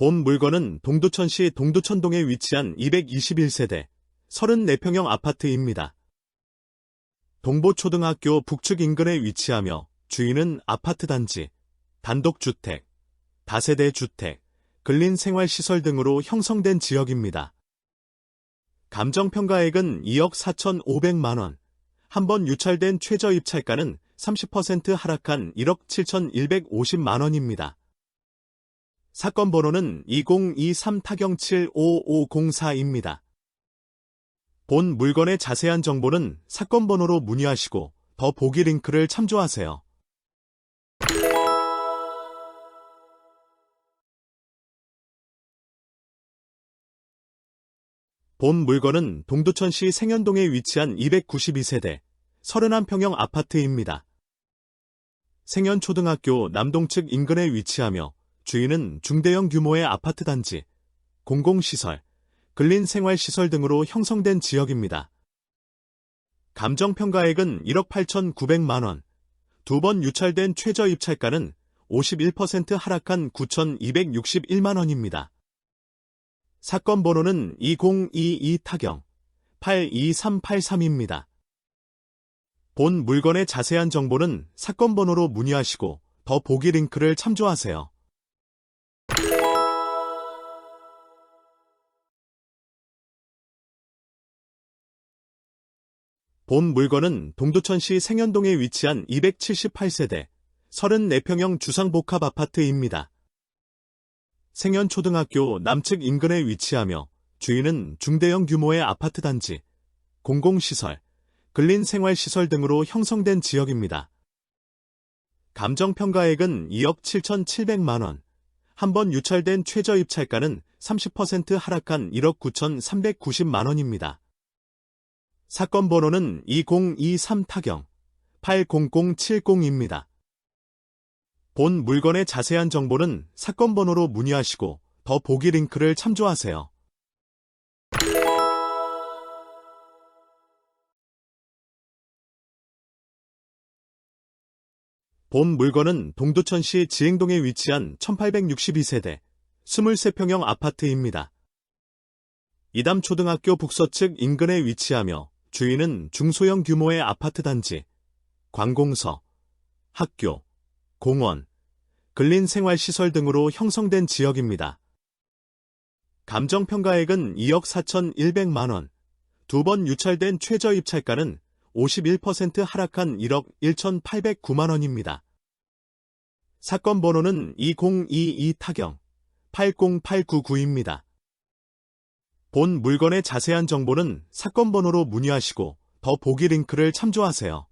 본 물건은 동두천시 동두천동에 위치한 221세대 34평형 아파트입니다. 동보초등학교 북측 인근에 위치하며 주인은 아파트 단지, 단독주택, 다세대 주택, 근린생활시설 등으로 형성된 지역입니다. 감정평가액은 2억 4,500만원, 한 번 유찰된 최저 입찰가는 30% 하락한 1억 7,150만원입니다. 사건 번호는 2023타경75504입니다. 본 물건의 자세한 정보는 사건 번호로 문의하시고 더 보기 링크를 참조하세요. 본 물건은 동두천시 생현동에 위치한 292세대 31평형 아파트입니다. 생현초등학교 남동 측 인근에 위치하며 주인은 중대형 규모의 아파트 단지, 공공시설, 근린 생활시설 등으로 형성된 지역입니다. 감정평가액은 1억 8,900만 원, 두 번 유찰된 최저 입찰가는 51% 하락한 9,261만 원입니다. 사건 번호는 2022 타경 82383입니다. 본 물건의 자세한 정보는 사건 번호로 문의하시고 더 보기 링크를 참조하세요. 본 물건은 동두천시 생현동에 위치한 278세대 34평형 주상복합 아파트입니다. 생현초등학교 남측 인근에 위치하며 주인은 중대형 규모의 아파트 단지, 공공시설, 근린 생활시설 등으로 형성된 지역입니다. 감정평가액은 2억 7,700만원, 한 번 유찰된 최저 입찰가는 30% 하락한 1억 9,390만원입니다. 사건 번호는 2023 타경 80070입니다. 본 물건의 자세한 정보는 사건 번호로 문의하시고 더 보기 링크를 참조하세요. 본 물건은 동두천시 지행동에 위치한 1862세대 23평형 아파트입니다. 이담초등학교 북서측 인근에 위치하며 주인은 중소형 규모의 아파트 단지, 관공서, 학교, 공원, 근린 생활시설 등으로 형성된 지역입니다. 감정평가액은 2억 4,100만 원, 두 번 유찰된 최저 입찰가는 51% 하락한 1억 1,809만 원입니다. 사건 번호는 2022 타경 80899입니다. 본 물건의 자세한 정보는 사건 번호로 문의하시고 더 보기 링크를 참조하세요.